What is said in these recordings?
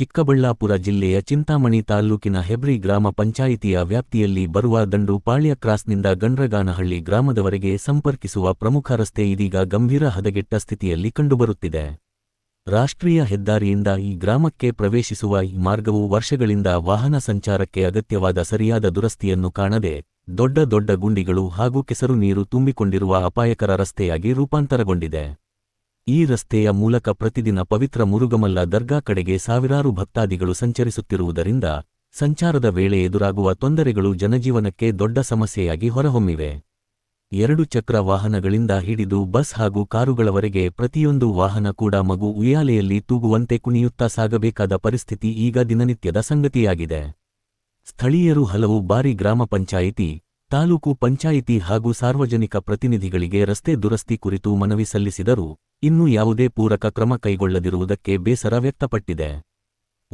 ಚಿಕ್ಕಬಳ್ಳಾಪುರ ಜಿಲ್ಲೆಯ ಚಿಂತಾಮಣಿ ತಾಲ್ಲೂಕಿನ ಹೆಬ್ರಿ ಗ್ರಾಮ ಪಂಚಾಯಿತಿಯ ವ್ಯಾಪ್ತಿಯಲ್ಲಿ ಬರುವ ದಂಡು ಪಾಳ್ಯ ಕ್ರಾಸ್ನಿಂದ ಗಂಡ್ರಗಾನಹಳ್ಳಿ ಗ್ರಾಮದವರೆಗೆ ಸಂಪರ್ಕಿಸುವ ಪ್ರಮುಖ ರಸ್ತೆ ಇದೀಗ ಗಂಭೀರ ಹದಗೆಟ್ಟ ಸ್ಥಿತಿಯಲ್ಲಿ ಕಂಡುಬರುತ್ತಿದೆ. ರಾಷ್ಟ್ರೀಯ ಹೆದ್ದಾರಿಯಿಂದ ಈ ಗ್ರಾಮಕ್ಕೆ ಪ್ರವೇಶಿಸುವ ಈ ಮಾರ್ಗವು ವರ್ಷಗಳಿಂದ ವಾಹನ ಸಂಚಾರಕ್ಕೆ ಅಗತ್ಯವಾದ ಸರಿಯಾದ ದುರಸ್ತಿಯನ್ನು ಕಾಣದೆ ದೊಡ್ಡ ದೊಡ್ಡ ಗುಂಡಿಗಳು ಹಾಗೂ ಕೆಸರು ನೀರು ತುಂಬಿಕೊಂಡಿರುವ ಅಪಾಯಕರ ರಸ್ತೆಯಾಗಿ ರೂಪಾಂತರಗೊಂಡಿದೆ. ಈ ರಸ್ತೆಯ ಮೂಲಕ ಪ್ರತಿದಿನ ಪವಿತ್ರ ಮುರುಗಮಲ್ಲ ದರ್ಗಾ ಕಡೆಗೆ ಸಾವಿರಾರು ಭಕ್ತಾದಿಗಳು ಸಂಚರಿಸುತ್ತಿರುವುದರಿಂದ ಸಂಚಾರದ ವೇಳೆ ಎದುರಾಗುವ ತೊಂದರೆಗಳು ಜನಜೀವನಕ್ಕೆ ದೊಡ್ಡ ಸಮಸ್ಯೆಯಾಗಿ ಹೊರಹೊಮ್ಮಿವೆ. ಎರಡು ಚಕ್ರ ವಾಹನಗಳಿಂದ ಹಿಡಿದು ಬಸ್ ಹಾಗೂ ಕಾರುಗಳವರೆಗೆ ಪ್ರತಿಯೊಂದು ವಾಹನ ಕೂಡ ಮಗು ಉಯ್ಯಾಲೆಯಲ್ಲಿ ತೂಗುವಂತೆ ಕುಣಿಯುತ್ತಾ ಸಾಗಬೇಕಾದ ಪರಿಸ್ಥಿತಿ ಈಗ ದಿನನಿತ್ಯದ ಸಂಗತಿಯಾಗಿದೆ. ಸ್ಥಳೀಯರು ಹಲವು ಬಾರಿ ಗ್ರಾಮ ಪಂಚಾಯಿತಿ ತಾಲೂಕು ಪಂಚಾಯಿತಿ ಹಾಗೂ ಸಾರ್ವಜನಿಕ ಪ್ರತಿನಿಧಿಗಳಿಗೆ ರಸ್ತೆ ದುರಸ್ತಿ ಕುರಿತು ಮನವಿ ಸಲ್ಲಿಸಿದರೂ ಇನ್ನೂ ಯಾವುದೇ ಪೂರಕ ಕ್ರಮ ಕೈಗೊಳ್ಳದಿರುವುದಕ್ಕೆ ಬೇಸರ ವ್ಯಕ್ತಪಟ್ಟಿದೆ.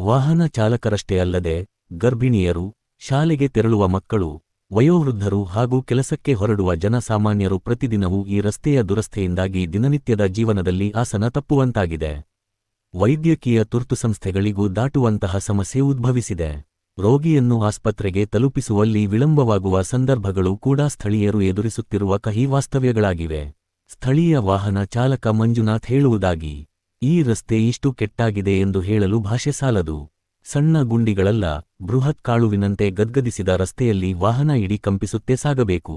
ವಾಹನ ಚಾಲಕರಷ್ಟೇ ಅಲ್ಲದೆ ಗರ್ಭಿಣಿಯರು, ಶಾಲೆಗೆ ತೆರಳುವ ಮಕ್ಕಳು, ವಯೋವೃದ್ಧರು ಹಾಗೂ ಕೆಲಸಕ್ಕೆ ಹೊರಡುವ ಜನಸಾಮಾನ್ಯರು ಪ್ರತಿದಿನವೂ ಈ ರಸ್ತೆಯ ದುರಸ್ತೆಯಿಂದಾಗಿ ದಿನನಿತ್ಯದ ಜೀವನದಲ್ಲಿ ಆಸನ ತಪ್ಪುವಂತಾಗಿದೆ. ವೈದ್ಯಕೀಯ ತುರ್ತು ಸಂಸ್ಥೆಗಳಿಗೂ ದಾಟುವಂತಹ ಸಮಸ್ಯೆ ಉದ್ಭವಿಸಿದೆ. ರೋಗಿಯನ್ನು ಆಸ್ಪತ್ರೆಗೆ ತಲುಪಿಸುವಲ್ಲಿ ವಿಳಂಬವಾಗುವ ಸಂದರ್ಭಗಳು ಕೂಡ ಸ್ಥಳೀಯರು ಎದುರಿಸುತ್ತಿರುವ ಕಹಿ ವಾಸ್ತವ್ಯಗಳಾಗಿವೆ ಸ್ಥಳೀಯ ವಾಹನ ಚಾಲಕ ಮಂಜುನಾಥ್ ಹೇಳುವುದಾಗಿ, ಈ ರಸ್ತೆ ಇಷ್ಟು ಕೆಟ್ಟಾಗಿದೆ ಎಂದು ಹೇಳಲು ಭಾಷೆ ಸಾಲದು. ಸಣ್ಣ ಗುಂಡಿಗಳಲ್ಲ, ಬೃಹತ್ ಕಾಳುವಿನಂತೆ ಗದ್ಗದಿಸಿದ ರಸ್ತೆಯಲ್ಲಿ ವಾಹನ ಇಡೀ ಕಂಪಿಸುತ್ತೇ ಸಾಗಬೇಕು.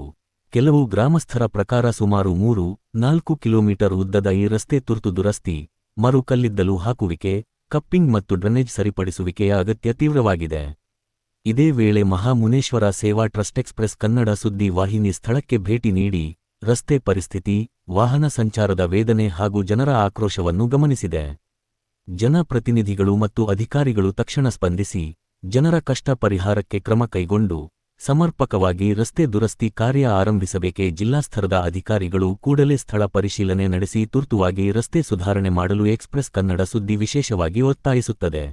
ಕೆಲವು ಗ್ರಾಮಸ್ಥರ ಪ್ರಕಾರ ಸುಮಾರು ಮೂರು, ನಾಲ್ಕು ಕಿಲೋಮೀಟರ್ ಉದ್ದದ ಈ ರಸ್ತೆ ತುರ್ತು ದುರಸ್ತಿ, ಮರುಕಲ್ಲಿದ್ದಲು ಹಾಕುವಿಕೆ, ಕಪ್ಪಿಂಗ್ ಮತ್ತು ಡ್ರನೇಜ್ ಸರಿಪಡಿಸುವಿಕೆಯ ಅಗತ್ಯ ತೀವ್ರವಾಗಿದೆ. ಇದೇ ವೇಳೆ ಮಹಾಮುನೇಶ್ವರ ಸೇವಾ ಟ್ರಸ್ಟ್ ಎಕ್ಸ್ಪ್ರೆಸ್ ಕನ್ನಡ ಸುದ್ದಿ ವಾಹಿನಿ ಸ್ಥಳಕ್ಕೆ ಭೇಟಿ ನೀಡಿ ರಸ್ತೆ ಪರಿಸ್ಥಿತಿ, ವಾಹನ ಸಂಚಾರದ ವೇದನೆ ಹಾಗೂ ಜನರ ಆಕ್ರೋಶವನ್ನು ಗಮನಿಸಿದೆ. ಜನಪ್ರತಿನಿಧಿಗಳು ಮತ್ತು ಅಧಿಕಾರಿಗಳು ತಕ್ಷಣ ಸ್ಪಂದಿಸಿ ಜನರ ಕಷ್ಟ ಪರಿಹಾರಕ್ಕೆ ಕ್ರಮ ಕೈಗೊಂಡು ಸಮರ್ಪಕವಾಗಿ ರಸ್ತೆ ದುರಸ್ತಿ ಕಾರ್ಯ ಆರಂಭಿಸಬೇಕೆ ಜಿಲ್ಲಾಸ್ತರದ ಅಧಿಕಾರಿಗಳು ಕೂಡಲೇ ಸ್ಥಳ ಪರಿಶೀಲನೆ ನಡೆಸಿ ತುರ್ತುವಾಗಿ ರಸ್ತೆ ಸುಧಾರಣೆ ಮಾಡಲು ಎಕ್ಸ್ಪ್ರೆಸ್ ಕನ್ನಡ ಸುದ್ದಿ ವಿಶೇಷವಾಗಿ ಒತ್ತಾಯಿಸುತ್ತದೆ.